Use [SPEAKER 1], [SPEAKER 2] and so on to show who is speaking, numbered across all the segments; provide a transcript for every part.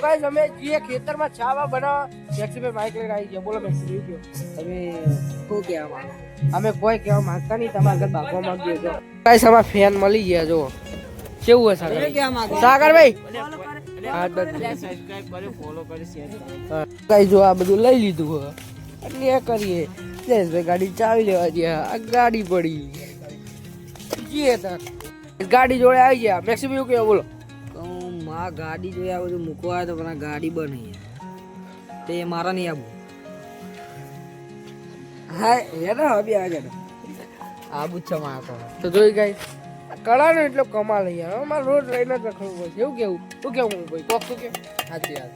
[SPEAKER 1] તો ગાઈસ અમે જે ખેતરમાં છાવા બનાવવા ટેક્સી પર બાઇક લઈને આવી ગયા. બોલો મેક્સી કયો
[SPEAKER 2] તમે શું કહેવા માંગો?
[SPEAKER 1] અમે કોઈ કહેવા માંગતા નહીં તમારા ઘર ભાગવા માંગીએ છો ગાઈસ આમાં ફેન મળી ગયા જો કેવું હે સાગર ભાઈ? કઈ જો આ બધું લઈ લીધું એટલે એ કરીએ. જયેશભાઈ ગાડી ચાવી લેવા ગયા. આ ગાડી પડી. જઈએ ગાડી જોડે આવી ગયા. મેક્સિમ કેવો બોલો?
[SPEAKER 2] કહું માં ગાડી જોઈ આ બધું મૂકવા આવ્યો તો પણ ગાડી બની તે મારા નહીં આવું.
[SPEAKER 1] હા એને હવે આ જરા
[SPEAKER 2] આબુ જ છે મારા તો.
[SPEAKER 1] તો જોઈ ગઈ કળાનો એટલો કમાલ યાર. અમારે રોજ લઈને જ રખડવું પડશે એવું કેવું? શું કેવું ભાઈ કોક શું કે
[SPEAKER 2] સાચી વાત.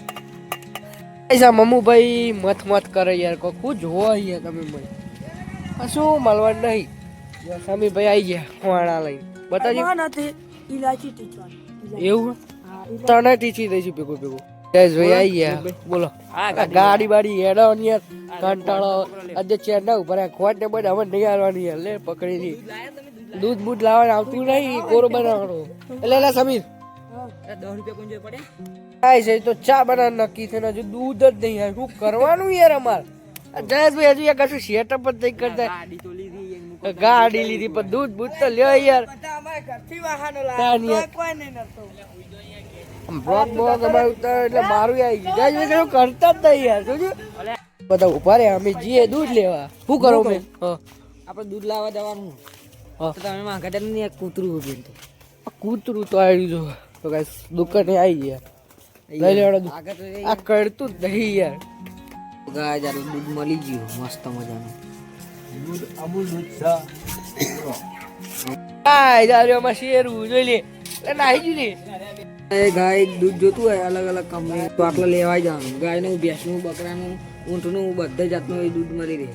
[SPEAKER 1] પૈસા મમ્મુભાઈ મત મત કરે યાર. કોક શું જોવો યાર તમે મને આ શું મળવાનું નહીં? યાર સમીરભાઈ આવી ગયા કોણા લઈને. બતાજી એવું? તને ટીચી દઈશું ભેગું ભેગું. જયેશભાઈ આવી ગયા. બોલો. ગાડી. બાડી હેડો યાર કંટાળો. આજે ચેર ના ઉપર ખોટ ને બધે હવે નહીં આવવાની યાર લે પકડી ની દૂધ બૂધ લાવવાનું આવતું નહીં કોરો બનાવવાનું. એટલે એટલે સમીર.
[SPEAKER 2] દસ રૂપિયા કોણ પડે.
[SPEAKER 1] આય છે તો ચા બનાવ નક્કી થઈને હજુ દૂધ જ નહીં આવે શું કરવાનું યાર અમારે? જયેશભાઈ હજુ યાર કશું સેટઅપ જ નહીં કરતા.
[SPEAKER 2] ગાડી લીધી
[SPEAKER 1] ગાડી લીધી પણ દૂધ બૂધ તો લ્યો યાર. ત્યાં યાર. આમ બ્લોગ બ્લોગ અમારે ઉતારે એટલે મારું આવી ગયું જયેશભાઈ કશું કરતા જ નહીં યાર જોજો બધા ઊભા રે અમે જીએ દૂધ લેવા. શું કરો મેં હા.
[SPEAKER 2] આપણે દૂધ લાવવા જવાનું. તમે માં નહીં કૂતરું ઊભી તો.
[SPEAKER 1] આ કૂતરું તો આવી જો. તો કઈ દુકાને આવી ગયા. લઈ દૂધ. આ કરતું જ નહીં યાર.
[SPEAKER 2] ગાય જ્યારે દૂધ મળી ગયું મસ્ત મજાનું.
[SPEAKER 1] આ જારીઓમાં શેરું જોઈ લે. એટલે નાહી ગયું
[SPEAKER 2] એ ગાય દૂધ જોતું હોય અલગ અલગ કંપની તો આટલા લેવાય જવાનું. ગાયનું ભેંસનું બકરાનું ઊંટનું બધા જાતનું એ દૂધ મળી રહે.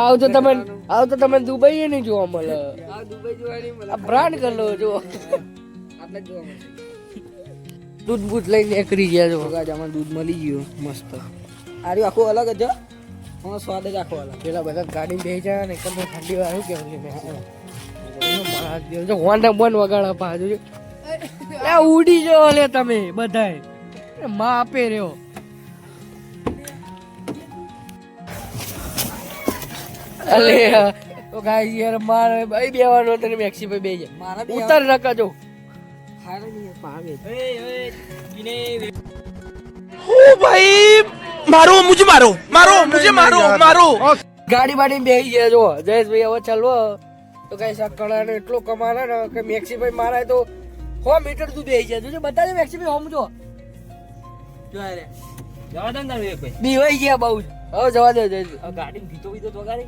[SPEAKER 1] આવ તો તમે આવ તો તમે દુબઈ નહીં જોવા મળે.
[SPEAKER 2] આ દુબઈ જોવાની મળે.
[SPEAKER 1] આ બ્રાન્ડ કર લો જો
[SPEAKER 2] આટલે જોવા મળે.
[SPEAKER 1] દૂધ બૂધ લઈને એકરી ગયા જો
[SPEAKER 2] ગાજામાં દૂધ મળી ગયું. મસ્ત. આર્યું આખું અલગ જ હા સ્વાદ જ આખો અલગ.
[SPEAKER 1] પેલા બધા ગાડી બેસી જાય ને એકદમ ઠંડી વાળું કેવું જો હોન્ડા બન વગાડા પાછું એ ઉડી જો લે તમે બધાય. એ માં આપે રહ્યો. અલે તો ગાય યાર મારે ભાઈ બેવાનો તને મેક્સી ભાઈ બે જાય
[SPEAKER 2] મારા બી
[SPEAKER 1] ઉતર નકા કજો
[SPEAKER 2] હારે નહીં પાવે.
[SPEAKER 3] મારો મુજે મારો. મારો મુજે મારો મારો.
[SPEAKER 1] ગાડી બાડી બેહી ગયા જો. જયેશભાઈ હવે ચાલો તો કઈ સકડા ને એટલો કમાના ને કે મેક્સી ભાઈ મારા તો હો મીટર તું બેહી જાય. જો બધા મેક્સીભાઈ હોમ જો.
[SPEAKER 2] જો અરે જવા દે ને ભાઈ.
[SPEAKER 1] બીવાઈ ગયા બહુ હવે જવા દે
[SPEAKER 2] જયેશ ગાડી ગીતો ગીતો તો વગાડે?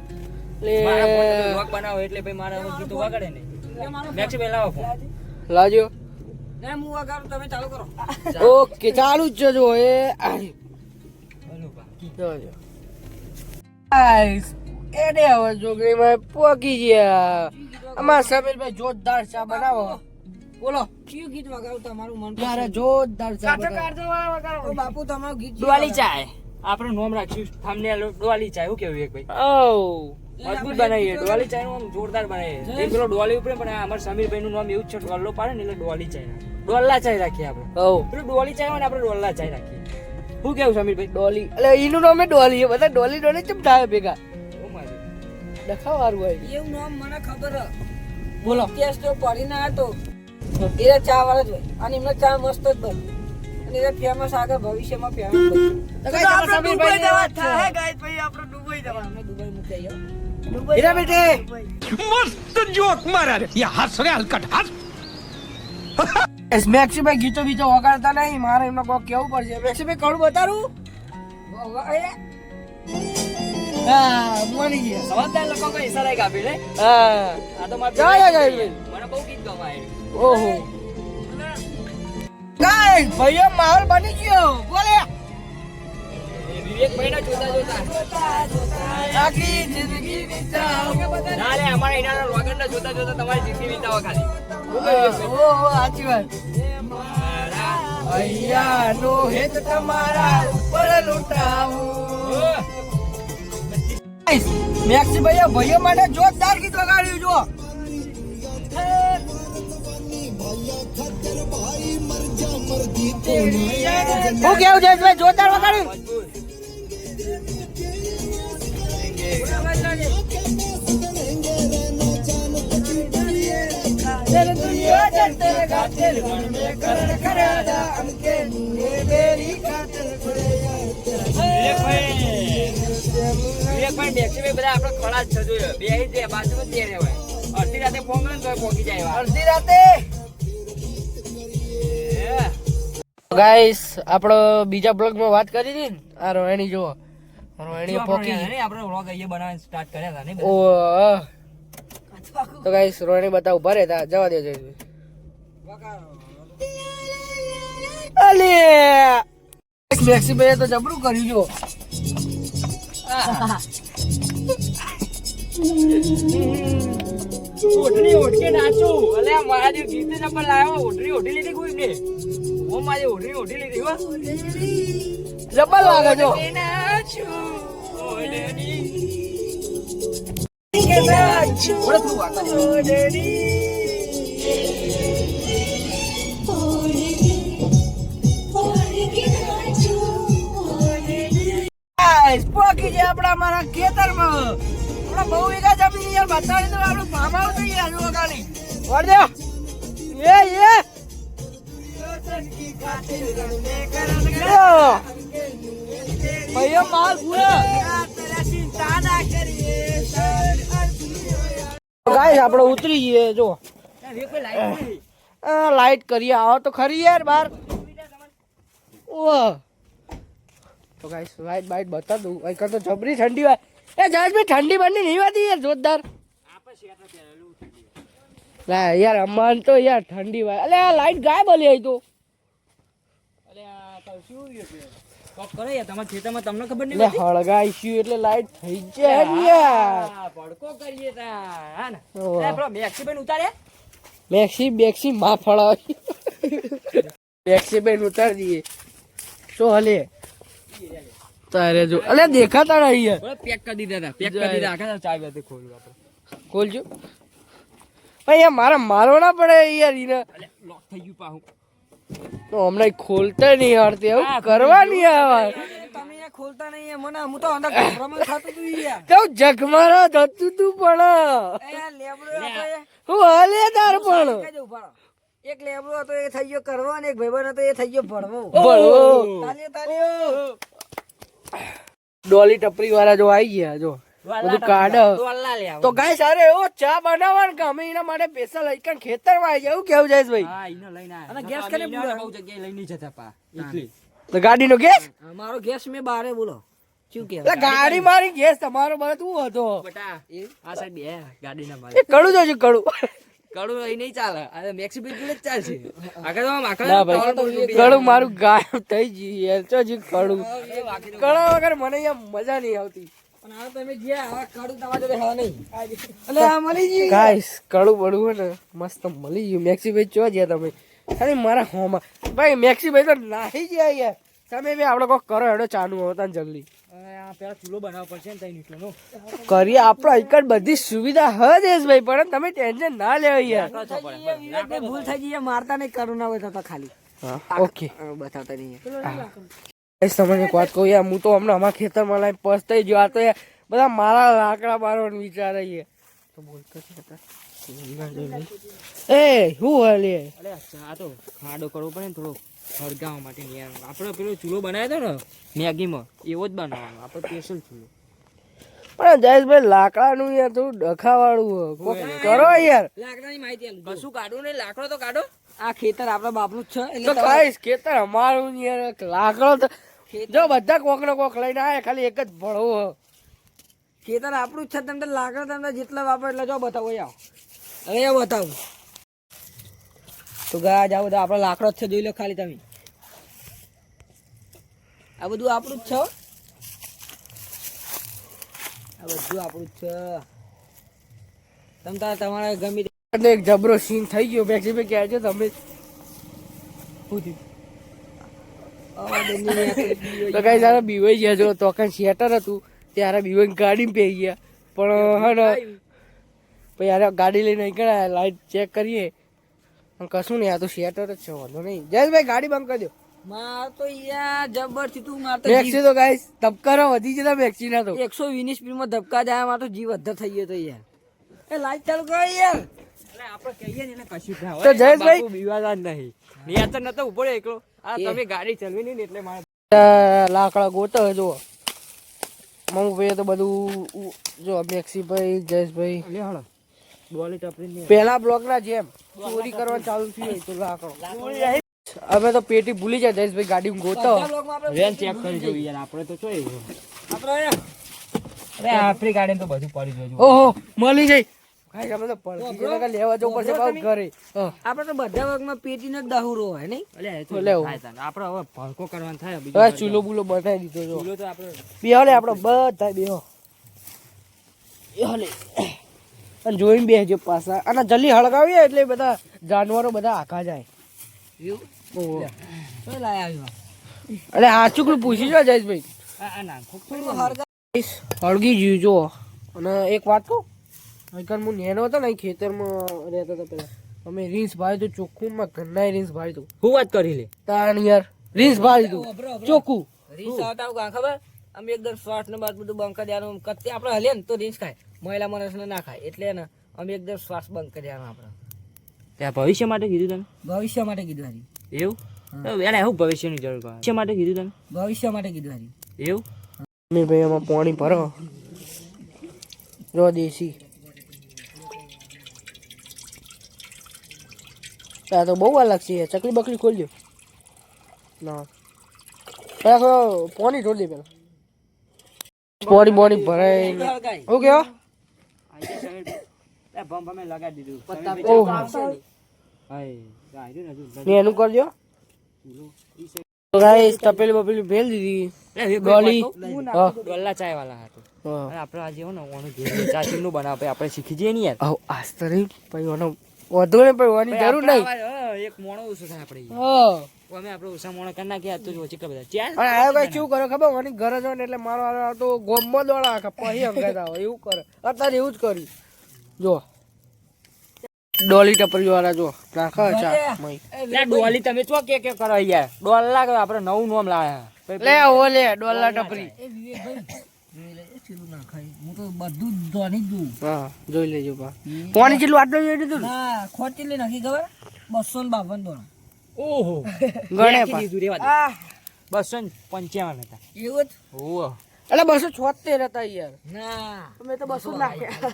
[SPEAKER 1] એટલે
[SPEAKER 2] મારા બ્લોગ બનાવો એટલે ભાઈ મારા ગીતો વગાડે ને મેક્સીભાઈ લાવો ફોન
[SPEAKER 1] લાજો.
[SPEAKER 2] ના હું વગાડું તમે ચાલુ કરો.
[SPEAKER 1] ઓકે ચાલુ જ જો એ આ જો. એને હવે જોગણીમાં પોકી ગયા. અમારા સમીરભાઈ જોરદાર ચા બનાવો. બોલો.
[SPEAKER 2] કયું ગીત વગાડું તમારું મન
[SPEAKER 1] ત્યારે જોરદાર ચા.
[SPEAKER 2] ઓ બાપુ તમારું ગીત
[SPEAKER 4] ડોલી ચા આપણે નામ રાખ્યું થંબનેલ ડોલી ચા શું કેવું એક ભાઈ?
[SPEAKER 1] ઓ.
[SPEAKER 4] મજબૂત બનાવીએ. ડોલી ચાયનું આમ જોરદાર બનાવીએ. એ પેલો ડોલી ઉપર પણ અમારા સમીરભાઈ નું નામ એવું જ છે ડોલ્લો પાડે ને એટલે ડોલી ચાય ડોલ્લા ચાય રાખીએ આપણે. પેલું ડોલી ચાય હોય ને આપણે ડોલ્લા ચાય રાખીએ. શું કેવું સમીરભાઈ
[SPEAKER 1] ડોલી. એટલે એનું નામે ડોલી બધા ડોલી ડોલી ચમ થાય ભેગા? દખાવ વારું આવી
[SPEAKER 2] એવું નામ મને ખબર
[SPEAKER 1] બોલો.
[SPEAKER 2] કેસ તો પડી ના હતો એ ચા વાળા જ હોય. અને એમને ચા મસ્ત જ બન. અને એ ફેમસ આગળ ભવિષ્યમાં ફેમસ બન.
[SPEAKER 1] આપણે દુબઈ જવા થાય ગાઈસ? ભાઈ આપણે દુબઈ જવા.
[SPEAKER 2] અમે દુબઈ મૂકી આવ્યો.
[SPEAKER 3] મસ્ત જોક મારા રે. યા હસ રે હલકટ. હસ.
[SPEAKER 1] મેક્સીભાઈ ગીતો બીતો વગાડતા નહીં મારે એમને કોઈ કેવું પડશે. મેક્સીભાઈ કડું બતાડું? હા મળી ગયા.
[SPEAKER 4] સમજદાર લોકો કોઈ ઈશારા કાપી લે.
[SPEAKER 1] હા.
[SPEAKER 4] આ તો મારે
[SPEAKER 1] જાય જાય
[SPEAKER 4] મને બહુ ગીત ગમાય
[SPEAKER 1] ઓહો. ગાઈસ ભાઈઓ માહોલ બની ગયો. બોલે.
[SPEAKER 4] વિવેકભાઈ મહિના જોતા જોતા.
[SPEAKER 1] આખી જિંદગી વિતાવો.
[SPEAKER 4] ના લે અમારા એના રોગન ના જોતા જોતા તમારી જિંદગી વિતાવો ખાલી.
[SPEAKER 1] સાચી વાત. અહીંયા નો હેત તમારા ઉપર લૂંટાવું. મેક્સી ભાઈ ભાઈઓ માટે જોરદાર ગીત વગાડ્યું જો હું કેવું છે ભાઈ? જોરદાર વગાડ્યું?
[SPEAKER 4] અડધી રાતે પહોંચી જાય
[SPEAKER 1] અડધી રાતે ગાઈસ આપણો બીજા બ્લોગમાં વાત કરી હતી ને? આ રોહિણી જુઓ. રોહિણી પોકી
[SPEAKER 4] આપણે આપણે અહીંયા બનાવવાનું સ્ટાર્ટ કર્યા હતા ને
[SPEAKER 1] ઓ તો ગાઈસ રોહિણી બતાવ ઊભા રહેતા જવા દે જઈ અલે મેક્સી ભાઈએ તો જબરું કર્યું જો
[SPEAKER 4] ઓઢણી ઓઢકે નાચું અલે મારા જે ગીત નંબર લાવ્યો ઓઢણી ઓઢી લીધી કોઈ ને ઓ મારી ઓઢણી ઓઢી લીધી હો
[SPEAKER 1] જબર લાગે જો
[SPEAKER 4] નાચું ઓઢણી
[SPEAKER 1] ગાઈસ પોકી છે આપણા મારા ખેતરમાં. આપણા બહુ વીઘા જમીન યાર બતાડી દો આપણું ફાર્મ હાઉસ છે યાર જો ગાડી વળ દે. એ એ. યો. ભાઈઓ માલ પૂરો ગાઈસ આપણે ઉતરી જઈએ જો. આ લાઈટ કરીએ. આવો તો ખરી યાર બાર ઓહ. તો ગાઈસ લાઈટ બાઈટ બતા દઉં. અહીં તો જબરી ઠંડી હોય. એ ભાઈ ઠંડી બની નહીં હોતી યાર જોરદાર. ના યાર અમાન તો યાર ઠંડી હોય. અલે આ લાઈટ ગાયબ બોલી આવી તો.
[SPEAKER 4] મેક્સી
[SPEAKER 1] બેક્સી માં ફળાવી મેક્સી બેન ઉતારી દઈએ. શું હલે? તારે જો. અલે દેખાતા નહીં યાર
[SPEAKER 4] પેક કરી દીધા હતા પેક કરી દીધા. આખા ચાવી હતી ખોલ્યું આપણે.
[SPEAKER 1] ખોલજો. ભાઈ યાર મારા મારો ના પડે યાર ઈને.
[SPEAKER 4] લોક થઈ ગયું પાહું.
[SPEAKER 1] તો હમણાં ખોલતા નહીં યાર
[SPEAKER 4] તે
[SPEAKER 1] આવું કરવા નહીં આવે.
[SPEAKER 2] તમે યાર ખોલતા નહીં. મને હું તો અંદર ભ્રમણ થતું તું યાર.
[SPEAKER 1] કેવું જગમારા થતું તું પણ.
[SPEAKER 2] એ યાર લેબડો હતો
[SPEAKER 1] હું હાલે તાર પણ.
[SPEAKER 2] એક લેબડો હતો એ થઈ ગયો કરવો અને એક ભાઈબંધ હતો એ થઈ ગયો ભણવો
[SPEAKER 1] ભણવો.
[SPEAKER 2] તાલ્યો તાલીઓ.
[SPEAKER 1] ડોલી ટપરી વાળા જો આવી ગયા જો. બધું કાઢ.
[SPEAKER 4] ડોલા લે આવો.
[SPEAKER 1] તો ગાય સારે એવો ચા બનાવવાનું કે? અમે એના માટે સ્પેશિયલ લઈ ખેતરમાં આવી જાય એવું કેવું જાય ભાઈ.
[SPEAKER 2] અને ગેસ
[SPEAKER 4] અમે બહુ જગ્યાએ લઈ નહીં જતા પા એટલી
[SPEAKER 1] તો ગાડીનો ગેસ
[SPEAKER 2] મારો ગેસ મેં બારે બોલો. શું કે
[SPEAKER 1] એટલે ગાડી મારી ગેસ તમારો બધું હતો?
[SPEAKER 4] બટા આ સાઈડ બે ગાડી
[SPEAKER 1] ના
[SPEAKER 4] મારી
[SPEAKER 1] કડું જોજો કડું?
[SPEAKER 4] કડું અહીં નહીં ચાલે. આ મેક્સી બેન જ ચાલશે. આગળ તો આખા તો બે
[SPEAKER 1] કડું મારું ગાયબ થઈ ગયું યાર હજી કડું. કડા વગર મને અહીંયા મજા નહીં આવતી.
[SPEAKER 2] જે.
[SPEAKER 1] ભાઈ મેક્સી ભાઈ તો નાહી ગયા યાર. તમે આપડે કોઈ કરો એડો ચાનું આવતા જલ્દી.
[SPEAKER 4] હવે આ પેલા ચૂલો બનાવવો પડશે ને તઈ નીકળો નો
[SPEAKER 1] કરીએ આપણા એકડ બધી સુવિધા હજ ભાઈ પણ તમે ટેન્શન ના લેવા યાર.
[SPEAKER 2] ભૂલ થઈ ગઈ મારતા નહીં કરુણા ના હોય તો ખાલી.
[SPEAKER 1] ઓકે.
[SPEAKER 2] બતાવતા નહીં
[SPEAKER 1] તમને એક વાત કહું યાર હું તો હમણાં અમારા ખેતરમાં લાઈ પસ્તાઈ ગયો. આ તો યાર બધા મારા લાકડા મારવાનું વિચાર છે. તો બોલતો છે એ શું હાલે?
[SPEAKER 4] આ તો ખાડો કરવો પડે ને થોડો હળગાવવા માટે ને આપણે પેલો ચૂલો બનાવ્યો હતો ને મેગીમાં એવો જ બનાવવાનો આપણે સ્પેશિયલ ચૂલો.
[SPEAKER 1] પણ જયેશભાઈ લાકડાનું યાર થોડું ડખાવાળું કરો યાર.
[SPEAKER 2] લાકડાની માહિતી
[SPEAKER 4] કશું કાઢો નહીં લાકડો તો કાઢો.
[SPEAKER 2] આ ખેતર આપણા બાપનું જ છે
[SPEAKER 1] તો
[SPEAKER 2] એટલે
[SPEAKER 1] ખાઈશ ખેતર અમારું યાર લાકડો તો જો બધા કોક ને કોક લઈને આવે ખાલી એક જ ભળવો
[SPEAKER 2] ખેતર આપણું જ છે તમને લાકડા તમને જેટલા વાપરો એટલે જો બતાવો યાર. અરે હવે એ બતાવું. તો ગયા જાવ બધા આપણો લાકડો જ છે જોઈ લો ખાલી તમે. આ બધું આપણું જ છે. આ બધું આપણું જ છે. તમ તારે તમારે ગમે તે-
[SPEAKER 1] એક જબરો સીન થઈ ગયો બેસી કહે કહેજો તમે. તો કઈ બીવાઈ ગયા જો તો કાંઈ શેટર હતું ત્યારે બીવાઈ ગાડી પે ગયા. પણ હે ને પછી ગાડી લઈને નીકળ્યા લાઈટ ચેક કરીએ. કશું નહીં આ તો શેટર જ છે વાંધો નહીં. જયેશભાઈ ગાડી બંધ કરી દો.
[SPEAKER 2] માર તો યાર જબરથી તું માર તો
[SPEAKER 1] મેક્સી તો ગાઈસ ધબકારો વધી જતા મેક્સી ના તો.
[SPEAKER 2] એકસો વીસ સ્પીડમાં ધબકા જાય માર તો જીવ અદ્ધર થઈ ગયો તો યાર. એ લાઈટ ચાલુ કરો યાર.
[SPEAKER 4] એટલે આપણે કહીએ ને એટલે કશું જ ના
[SPEAKER 1] તો જયેશભાઈ-
[SPEAKER 4] બાપુ નહીં. નિયા તો નતો ઊભો એકલો. આ તમે ગાડી ચલવી નહીં એટલે મારે
[SPEAKER 1] લાકડા ગોતો જો મમ્મી તો બધું જો જો મેક્સીભાઈ જયેશભાઈ. પેલા બ્લોક ના જેમ. ચોરી કરવા ચાલુ થઈ હોય તો લાકડો અમે તો પેટી ભૂલી જાય જયેશભાઈ ગાડી ગોતો.
[SPEAKER 4] રેન ચેક કરી જોઈએ યાર આપણે તો ચોઈ
[SPEAKER 2] આપણે
[SPEAKER 4] અરે આપણી ગાડી તો બધું પડી જોજો
[SPEAKER 1] ઓહો મળી ગઈ ભાઈ અમે તો પડતી લેવા જવું પડશે પાછું ઘરે.
[SPEAKER 2] આપણે તો બધા વર્ગમાં પેટીનો જ દાહુરો હોય નહીં?
[SPEAKER 4] એટલે. આપણે હવે ભડકો કરવાનો થાય બીજો
[SPEAKER 1] ચૂલો બુલો બતાવી દીધો જો.
[SPEAKER 4] ચૂલો તો આપણે
[SPEAKER 1] બેહો લે આપણો બધા બેહો. બેહો લે. અને જોઈને બેસજો પાછા. અને જલ્દી હળગાવીએ એટલે બધા જાનવરો બધા આખા જાય. અરે હાચુકલું પૂછી જો જયેશભાઈ. હળગી ગયું જો અને એક વાત કહું? નહીંતર હું નેનો હતો ને અહીં ખેતરમાં રહેતો હતો પેલા અમે રીંસ ભાઈ તું ચોખ્ખું માં ઘરના રીંસ ભાઈ તું
[SPEAKER 4] હું વાત કરી લે?
[SPEAKER 1] તાણ યાર રીંસ ભાઈ તું. ચોખ્ખું.
[SPEAKER 2] રીંસ આવતા ખબર? અમે એકદમ શ્વાસ ને બાદ બધું બંકા દેવાનું. કત્તે આપણે હલીએ ને તો રીંસ ખાય. મહિલા માણસને ના ખાય. એટલે ને અમે એકદમ શ્વાસ બંધ કરી દેવાનું આપણે.
[SPEAKER 4] ત્યાં ભવિષ્ય માટે કીધું તમે?
[SPEAKER 2] ભવિષ્ય માટે કીધું હારી.
[SPEAKER 4] એવું? તો એને એવું ભવિષ્યની જરૂર ભવિષ્ય માટે કીધું તમે?
[SPEAKER 2] ભવિષ્ય માટે કીધું હારી.
[SPEAKER 4] એવું?
[SPEAKER 1] મમ્મી ભાઈ એમાં પાણી ભરો. જો દેશી. આ તો બહુ અલગ છે ચકલી બકલી ખોલજો. ના. પેલા પાણી ઢોળી દે પેલા. પાણી પાણી ભરાય.
[SPEAKER 2] હળગાય.
[SPEAKER 4] ભમ ભમે લગાડી દીધું.
[SPEAKER 2] પત્તા
[SPEAKER 4] સમીર
[SPEAKER 1] ઓહો.
[SPEAKER 4] ભાઈ ચાલશે. હાય, આ રહ્યું ને
[SPEAKER 1] એનું કરજો. તો ગાઈસ તપેલી બપેલી ભેલ દીધી.
[SPEAKER 4] લે, એક
[SPEAKER 1] ડોલી
[SPEAKER 4] વાત. કહું?
[SPEAKER 1] હા.
[SPEAKER 4] ડોલા ચાય વાળા હતું આપણે આજે ને ઓનું જોઈને ચા ચીમનું બનાવે. આપણે શીખી જઈએ ને યાર.
[SPEAKER 1] પછી ઓનો વધુ ને પછી ઓની જરૂર નહીં.
[SPEAKER 4] એક મોણો ઓછો થાય આપણે
[SPEAKER 1] હા.
[SPEAKER 4] અમે આપણે ઓછા મોણો કરી નાખ્યા તો જો કેટલા બધા. ચાર
[SPEAKER 1] અને આ કઈ શું કરો ખબર? ઓની ઘરે હોય ને એટલે મારો આવતો તો ગોમમાં દોડા આખા પછી અંગાત આવે એવું કરે. અત્યારે એવું જ કર્યું. જો. ડોલી ટપરી વાળા જો. નાખો ચા. મય.
[SPEAKER 4] ડોલી તમે ચો કે કે કરો યાર ડોલ લાગે આપણે નવું નોમ લાયા.
[SPEAKER 1] લે ઓ લે ડોલા ટપરી.
[SPEAKER 2] જોઈ લેજો, ચીલું ના ખાય. હું તો બધું જ ધોની જ જોઉં.
[SPEAKER 1] હા જોઈ લેજો બા. પાણી જેટલું આટલું જોઈ દીધું?
[SPEAKER 2] ખોટી લે નાખી ખબર? બસો ને બાવન દોણા.
[SPEAKER 4] ઓહો.
[SPEAKER 1] ગણે
[SPEAKER 4] બસો ને પંચાવન હતા.
[SPEAKER 2] એવું જ?
[SPEAKER 4] ઓહો.
[SPEAKER 1] એટલે બસો છોતેર હતા યાર.
[SPEAKER 2] ના.
[SPEAKER 1] મેં તો બસો નાખ્યા.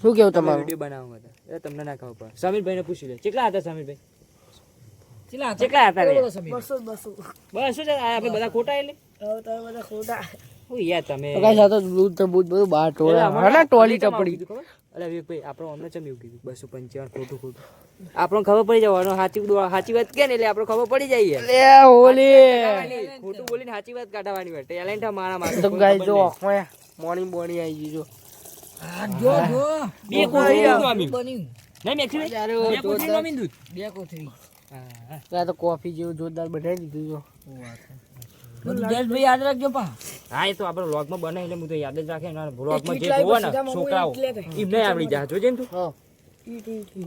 [SPEAKER 1] શું કેવું તમારું?
[SPEAKER 4] વીડિયો બનાવવા હતા એ તમને ના ખબર પડે. સમીરભાઈ ને પૂછી લે. કેટલા હતા સમીરભાઈ?
[SPEAKER 2] ચેલા હતા?
[SPEAKER 4] કેટલા હતા રે?
[SPEAKER 1] બસો બસો.
[SPEAKER 4] બસો છે? આપણે બધા ખોટા એટલે?
[SPEAKER 1] હવે તમે બધા ખોટા.
[SPEAKER 4] હું યાર તમે.
[SPEAKER 1] તો કાંઈ સાથે દૂધ તો બધું બહાર ટોળા.
[SPEAKER 4] અમારે
[SPEAKER 1] ટોલી ટપડી.
[SPEAKER 4] અલા વિવેકભાઈ, આપણે અમને ચમ એવું કીધું? બસો પંચાવન ખોટું ખોટું. આપણને ખબર પડી જવાનું સાચી સાચી વાત કે ને એટલે આપણે ખબર પડી જાય.
[SPEAKER 1] લે ઓલી
[SPEAKER 4] ખોટું બોલીને સાચી વાત કાઢવાની હોય ટેલેન્ટ મારા મારા
[SPEAKER 1] તો ગાઈ જો મોર્નિંગ બોણી આવી ગઈ જો.
[SPEAKER 2] જો જો.
[SPEAKER 4] બે કોથળી.
[SPEAKER 2] બન્યું
[SPEAKER 4] નહીં મેક્સી બે કોથળી. આમ્યું દૂધ.
[SPEAKER 2] બે કોથળી.
[SPEAKER 4] હા.
[SPEAKER 1] તો કોફી જેવું જોરદાર બનાવી દીધું જો.
[SPEAKER 2] બધું જયેશભાઈ યાદ રાખજો પા.
[SPEAKER 4] હા એ તો આપણે વ્લોગમાં બનાવી એટલે હું તો યાદ જ રાખે વ્લોગમાં જે જોવો ને છોકરાઓ એમને આવડી જાય. જોજે ને તું.
[SPEAKER 1] હા.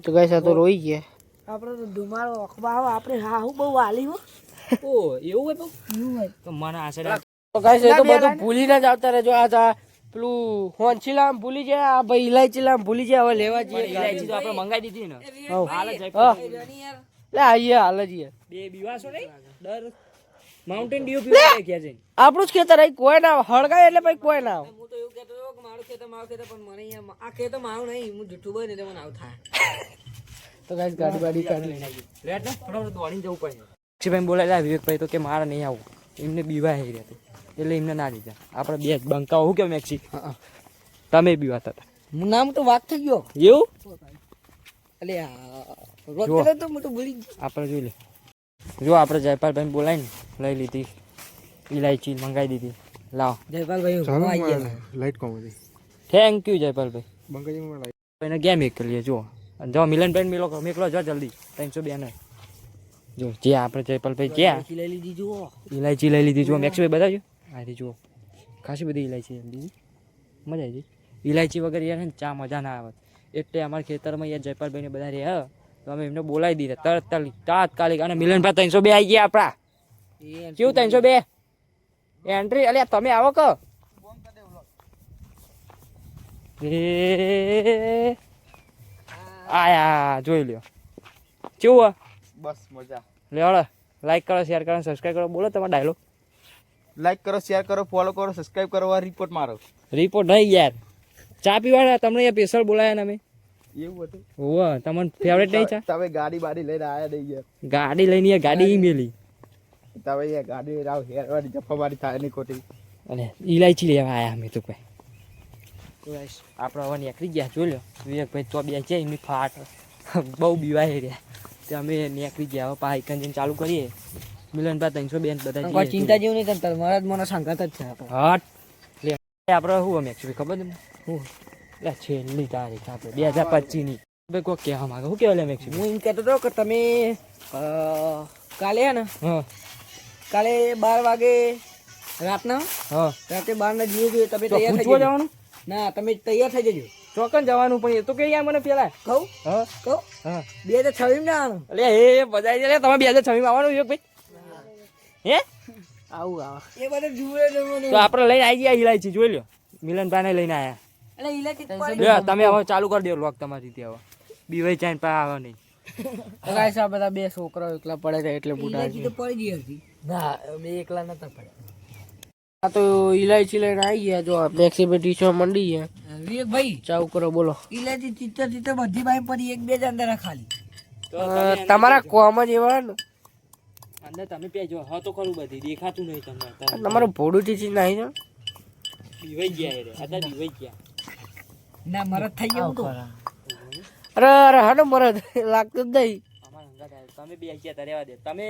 [SPEAKER 1] તો ગાય તો રોઈ ગયા.
[SPEAKER 2] આપણે તો ધુમાડો અખબાર આપણે હા હું બહુ વાલી હો.
[SPEAKER 4] ઓ એવું હોય બહુ?
[SPEAKER 2] એવું હોય.
[SPEAKER 4] તો મને આશરે
[SPEAKER 1] તો એ તો બધું ભૂલી ના જ આવતા રહેજો. આ તા પેલું હોંચી લામ ભૂલી જાય આ ભાઈ ઇલાયચી લામ ભૂલી જાય હવે લેવા જઈએ
[SPEAKER 4] ઇલાયચી તો આપણે મંગાવી દીધી ને. હાલ જ
[SPEAKER 1] હા.
[SPEAKER 2] યાર
[SPEAKER 1] લે આઈએ હાલ જ
[SPEAKER 4] બે બીવાશો નહીં? દર માઉન્ટેન ડ્યુ પીવા ગયા છે
[SPEAKER 1] આપણું જ ખેતર અહીં કોઈ ના હળગાય એટલે પછી કોઈ ના
[SPEAKER 2] હું તો એવું કહેતો હતો કે મારું ખેતર મારું ખેતર પણ મને અહીંયા આ ખેતર મારું નહીં હું જુઠ્ઠું બને ને એટલે મને આવું થાય.
[SPEAKER 1] તો ગાઈસ ગાડી બાડી કાઢી
[SPEAKER 4] લેટ ને ફટાફટ દોડીને જવું પડે. અક્ષયભાઈ બોલાયેલા વિવેકભાઈ તો કે મારે નહીં આવું. એમને બીવા હે રહેતું. એટલે એમને ના દીધા આપણે બે જ બંકાઓ હું કેમ મેક્સી? તમે બીવાતા હતા
[SPEAKER 2] હું નામ તો વાક થઈ ગયો.
[SPEAKER 4] એવું?
[SPEAKER 2] એટલે તો હું તો ભૂલી ગયો.
[SPEAKER 4] આપણે જોઈ લે. જો આપણે જયપાલભાઈ બોલાવીને લઈ લીધી. ઇલાયચી મંગાવી દીધી. લાવ.
[SPEAKER 2] જયપાલભાઈ હું આવી ગયા.
[SPEAKER 1] લાઈટ કોમેડી
[SPEAKER 4] થેન્ક યુ જયપાલભાઈ.
[SPEAKER 1] લાઈટ
[SPEAKER 4] એને ગેમ એક કરીએ જો અને જો મિલનભાઈ મેલો મેકલો જો જલ્દી. ત્રણસો બે ને. જો જે આપણે જયપાલભાઈ જ્યાં
[SPEAKER 2] લઈ લીધી જુઓ.
[SPEAKER 4] ઇલાયચી લઈ લીધી જુઓ. મેક્સભાઈ બતાવજો. આ રહી જુઓ. ખાસી બધી ઇલાયચી લીધી મજા આવી ગઈ. ઇલાયચી વગર યાર ચા મજા ના આવે. એટલે અમારા ખેતરમાં યાર જયપાલભાઈને બધા રહ્યા તો અમે એમને બોલાવી દીધા. તરત તાત્કાલિક. અને મિલનભાઈ ત્રણસો બે આવી ગયા આપણા. કેવું ત્રણસો બે? એન્ટ્રી અલ્યા તમે આવો કો એ આયા જોઈ લ્યો. કેવું
[SPEAKER 3] બસ મજા.
[SPEAKER 4] લે હળો લાઈક કરો શેર કરો સબસ્ક્રાઈબ કરો. બોલો તમારો ડાયલોગ
[SPEAKER 3] લાઈક કરો શેર કરો ફોલો કરો સબસ્ક્રાઇબ કરો આ રિપોર્ટ મારો.
[SPEAKER 4] રિપોર્ટ નહીં યાર. ચા પીવાના? તમને સ્પેશિયલ બોલાયા ને અમે?
[SPEAKER 3] એવું હતું?
[SPEAKER 4] હોવ તમને ફેવરેટ નહીં ચા?
[SPEAKER 3] તમે ગાડી બાડી લઈને આયા નહીં યાર.
[SPEAKER 4] ગાડી લઈને યાર ગાડી. ઈ મેલી.
[SPEAKER 3] તમે એ ગાડી રાવ હેરવાડી જફાવાડી થાય નહીં ખોટી.
[SPEAKER 4] અને ઇલાયચી લેવા આવ્યા અમે તો ભાઈ આપણે હવે નીકળી ગયા જોઈ લો. વિવેકભાઈ તો બે છે એમની ફાટ. બહુ બીવાય રહ્યા. તે અમે નીકળી ગયા. હવે પાઇક જઈને ચાલુ કરીએ. મિલનભાઈ ત્રણસો બેન બધા
[SPEAKER 2] કોઈ
[SPEAKER 4] જઈએ.
[SPEAKER 2] ચિંતા જેવું નહીં કરતા મારા જ મને સંગત જ છે
[SPEAKER 4] હટ લે આપણે શું અમે actually ખબર તમને? હું? લે છેલ્લી તારીખ આપણે બે હજાર પચીસની ભાઈ કોઈ કહેવા માંગે શું કહેવાય અમે actually?
[SPEAKER 2] હું એમ કહેતો હતો કે તમે કાલે હે ને
[SPEAKER 4] હા.
[SPEAKER 2] કાલે બાર વાગે રાતના?
[SPEAKER 4] હા.
[SPEAKER 2] રાતે બાર ના જીવું જોઈએ તમે તૈયાર થઈ
[SPEAKER 4] જવાનું?
[SPEAKER 2] ના તમે તૈયાર થઈ જજો.
[SPEAKER 4] ચોકન જવાનું પણ એ તો કે યાર મને પેલા.
[SPEAKER 2] કહું?
[SPEAKER 4] હા.
[SPEAKER 2] કહું?
[SPEAKER 4] હા.
[SPEAKER 2] બે હજાર છવ્વીસ ના આવવાનું.
[SPEAKER 4] એટલે એ બધાય છે તમે બે હજાર છવ્વીસ આવવાનું વિવેક ભાઈ હે?
[SPEAKER 2] આવું આવા. એ બધે જુએ જવાનું.
[SPEAKER 4] તો આપણે લઈને આવી ગયા ઇલાયચી જોઈ લ્યો. મિલનભાઈ ને લઈને આવ્યા
[SPEAKER 2] એટલે
[SPEAKER 4] ઇલાયચી તમે હવે ચાલુ કરી દો લોક તમારી રીતે હવે. બીવાઈ ચાઈન પાસે આવે નહીં
[SPEAKER 1] ગાઈસ આ બધા બે છોકરાઓ એકલા પડે છે એટલે બુઢા છે.
[SPEAKER 2] પડી ગઈ હતી ના અમે એકલા નતા પડ્યા.
[SPEAKER 1] આ તો ઇલાયચી લઈને આવી ગયા જો મેક્સી બે ટીચો મંડી ગયા.
[SPEAKER 2] વિવેક ભાઈ
[SPEAKER 1] ચાવ કરો બોલો.
[SPEAKER 2] ઇલાયચી ચિત્તર ચિત્તર બધી ભાઈ પડી એક બે જ અંદર ખાલી.
[SPEAKER 1] તમારા કોમ જ એવા ને?
[SPEAKER 4] અંદર તમે પેજો હા તો ખરું બધી દેખાતું નહીં તમને
[SPEAKER 1] તમારું ભોડું ચીચી નહીં ને
[SPEAKER 4] દીવાઈ ગયા રે. અત્યારે દીવાઈ ગયા.
[SPEAKER 2] ના મરત થઈ ગયો તો.
[SPEAKER 1] અરે અરે હાડો મરદ લાગતું જ નહીં.
[SPEAKER 4] તમે બે ગયા તા રહેવા દે. તમે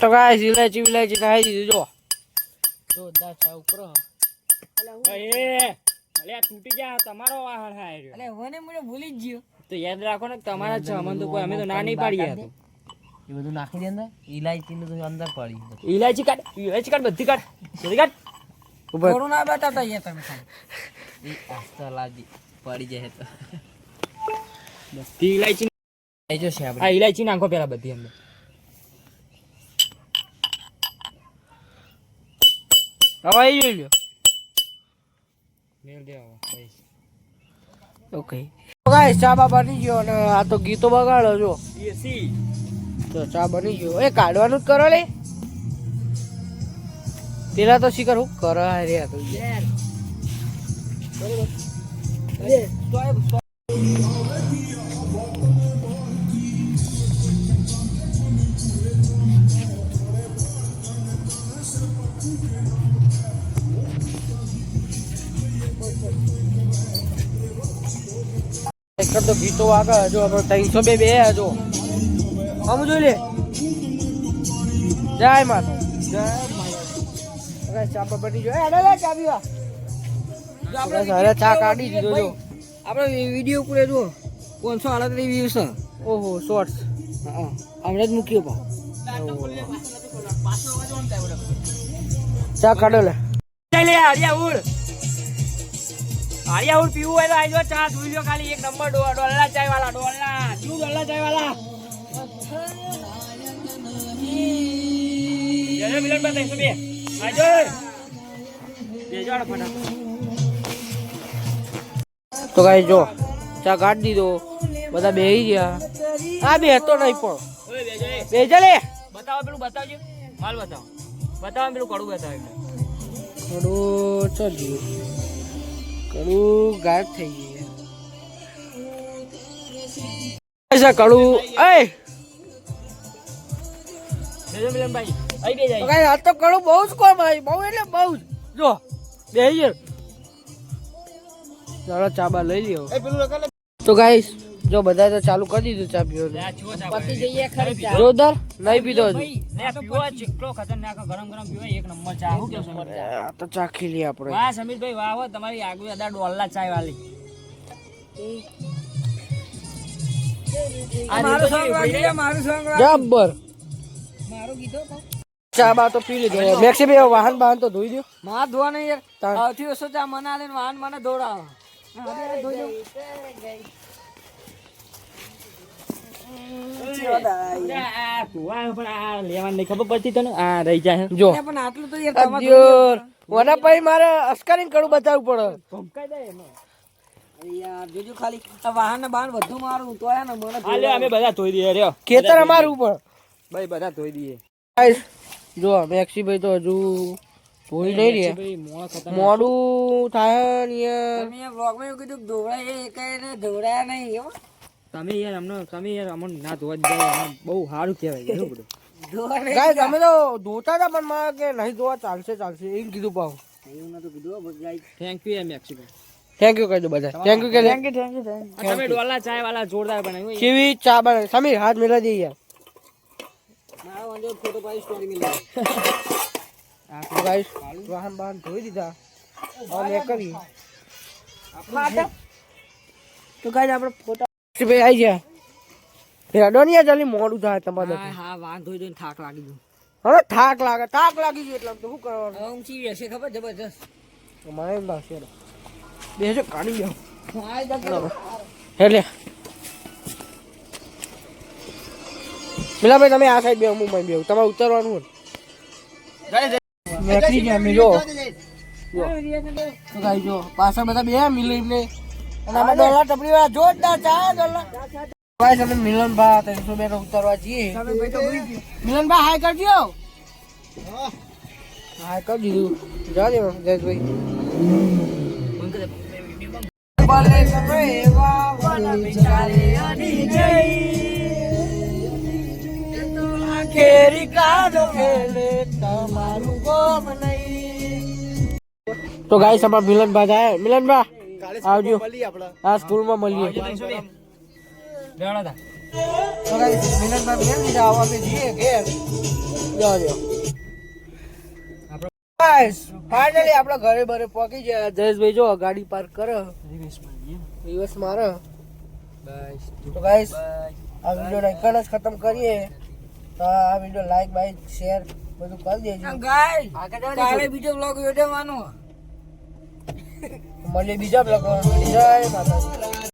[SPEAKER 1] તો ગાઈસ ઇલાયચી વિલાયચી ખાઈ દીધું જો. જોરદાર ચાવ કરો
[SPEAKER 4] એ અલે તૂટી ગયા તમારો વાહન હાય
[SPEAKER 2] અલે હોને મને ભૂલી જ ગયો.
[SPEAKER 4] તો યાદ રાખો ને તમારા જ અમને તો કોઈ અમે તો ના નહીં પાડીએ આ
[SPEAKER 2] એ બધું નાખી દે અંદર ઇલાયચી નું તો અંદર પડી
[SPEAKER 4] ઇલાયચી કાઢ ઇલાયચી કાઢ બધી કાઢ. બધી કાઢ.
[SPEAKER 2] કોરોના બેટા તૈયાર તમે ખાલી. આસ્તા લાગી પડી જાય તો.
[SPEAKER 4] બધી ઇલાયચી
[SPEAKER 2] એ જશે આપણે.
[SPEAKER 4] આ ઇલાયચી નાખો પેલા બધી અંદર.
[SPEAKER 1] હવે આવી જોઈ લ્યો.
[SPEAKER 4] મેળ દે
[SPEAKER 1] ઓકે ગાઈસ ચા બા બની ગયો અને આ તો ગીતો બગાડો જો
[SPEAKER 4] એસી
[SPEAKER 1] તો ચા બની ગયો. એ કાઢવાનું જ કરો લે. પેલા તો શીખર હું કરો રે તો. એક તો ગીતો વાગે હજુ આપણે ત્રણસો બે બે હજુ. આમ જોઈ લે. જય માતા જય માતા ચા લે અરે કાઢી દીધો જો.
[SPEAKER 2] આપણે વીડિયો પૂરે જુઓ. પાંચસો આડત્રીસ વ્યૂઝ છે.
[SPEAKER 1] ઓહો શોર્ટ્સ
[SPEAKER 2] હા હમણાં જ મૂક્યો પા
[SPEAKER 1] ચા કાઢો લે.
[SPEAKER 4] લે આર્યા ઉડ. હરિયા ઉડ પીવું હોય તો આજો ચા જોઈ લ્યો ખાલી. એક નંબર ડો ડોલના ચાય વાળા ડોલના. શું ડોલના ચાય વાળા જય મિલન બા. ત્રણસો બે આજો બેજો આડો ફટાફટ.
[SPEAKER 1] તો ગાઈ જો ચા કાઢી દીધો. બધા બેહી ગયા. આ બે તો નહીં પણ.
[SPEAKER 4] બેજો
[SPEAKER 1] લે.
[SPEAKER 4] બતાવો પેલું બતાવજો. માલ બતાવો. બતાવો પેલું કડું બતાવો
[SPEAKER 1] થોડું ચડ્યું કડું ગાઢ થઈ ગયું કડું. આ તો કડું બહુ જ કોમ આવી. બહુ એટલે બહુ જ. જો બે ચાલો ચાબા લઈ લ્યો.
[SPEAKER 3] એ પેલું લખા
[SPEAKER 1] તો ગાઈસ જો બધા તો ચાલુ કરી દીધું ચા પીવાનું.
[SPEAKER 2] પતી જઈએ ખરી ચા.
[SPEAKER 1] જોરદાર નહીં પીધો. હજુ
[SPEAKER 4] ને પીવો ચેટલો ખતરનાક ગરમ ગરમ પીવો એક નંબર ચા. શું કેવું સમીરભાઈ
[SPEAKER 1] આ તો ચાખી લઈએ આપણે.
[SPEAKER 4] વાહ સમીરભાઈ વાહ હો તમારી આગળ અદા ડોલના ચાય વાલી
[SPEAKER 1] જબ્બર.
[SPEAKER 2] મારું કીધું તો.
[SPEAKER 1] ચા બા તો પી લીધો. મેક્સી ભાઈ વાહન વાહન તો ધોઈ દો.
[SPEAKER 2] માં ધોવા નહીં યાર આવતી વસ્તુ ચા મને આલે વાહન મને ધોઈ દઉં.
[SPEAKER 1] ખેતર અમારું પણ
[SPEAKER 4] ભાઈ બધા ધોઈ દઈએ
[SPEAKER 1] જો મેક્સી ભાઈ તો હજુ ધોઈ નહીં રહ્યા. મોડું થાય ને યાર
[SPEAKER 2] એવું કીધું ધોવડાય એ નહીં.
[SPEAKER 4] તમે યાર અમને તમે યાર અમને ના ધોવા જ દે અમને બહુ સારું કહેવાય શું બધું.
[SPEAKER 2] ધોવા નહીં.
[SPEAKER 1] ગાઈસ અમે તો ધોતા હતા પણ મારે કે નહીં ધોવા ચાલશે ચાલશે એમ કીધું પાવ
[SPEAKER 2] એવું નતું કીધું હો, બસ ગાઈ.
[SPEAKER 4] થેન્ક યુ એમ એક્ચ્યુઅલી
[SPEAKER 1] થેન્ક યુ કહી દો બધા થેન્ક યુ કે
[SPEAKER 4] તમે ડોલા ચાય વાલા જોરદાર બનાવ્યું
[SPEAKER 1] કેવી ચા બને? સમીર હાથ મિલા દઈએ યાર.
[SPEAKER 2] મારો વાંધો ફોટો પાડી સ્ટોરી મિલી
[SPEAKER 1] તો ગાઈસ વાહન બાહન ધોઈ દીધા. હવે મેં કરી. તો ગાઈસ આપણે ફોટા ભાઈ આવી ગયા હેડો ને જલ્દી મોડું થાય તમારે
[SPEAKER 2] હા વાંધો વાહન થાક લાગી ગયો
[SPEAKER 1] હવે થાક લાગે થાક લાગી ગયો એટલે શું કરવાનું
[SPEAKER 2] ઊંચી રહેશે ખબર જબરજસ્ત
[SPEAKER 1] મને એમ લાગશે બેસો કાઢી જાઓ
[SPEAKER 2] હા, એ જગ્યાએ.
[SPEAKER 1] તમે આ સાઈડ બે હું બે તમારે ઉતરવાનું હોય ગયા જો તો જો પાછળ બધા બે મિલી ને અને અમે ડોલા ટપરી વાળા જોરદાર ચા ડોલા ભાઈ તમે મિલન ભા ત્રણસો બે ઉતરવા જઈએ. મિલન ભા હાય કરજો. હાય કરી દીધું જા દે જયેશભાઈ. તો ગાઈસ અમારા મિલનભા જાય. મિલનભા આવજો. આ સ્કૂલમાં મળીએ. તો ગાઈસ મિલનભા બેન લીધા આવો અમે જઈએ ઘેર. જાજો ગાઈસ ફાઇનલી આપણા ઘરે બરે પહોંચી ગયા. જયેશભાઈ જો ગાડી પાર્ક કરે. દિવસ મારે. તો ગાઈસ આ વીડિયો એકણ જ ખતમ કરીએ. તો આ વીડિયો લાઈક બાઈક શેર બધું કરી દેજો.
[SPEAKER 2] કાલે બીજો બ્લોગ યોજવાનો.
[SPEAKER 1] મળીએ બીજા બ્લોગમાં. જય માતાજી.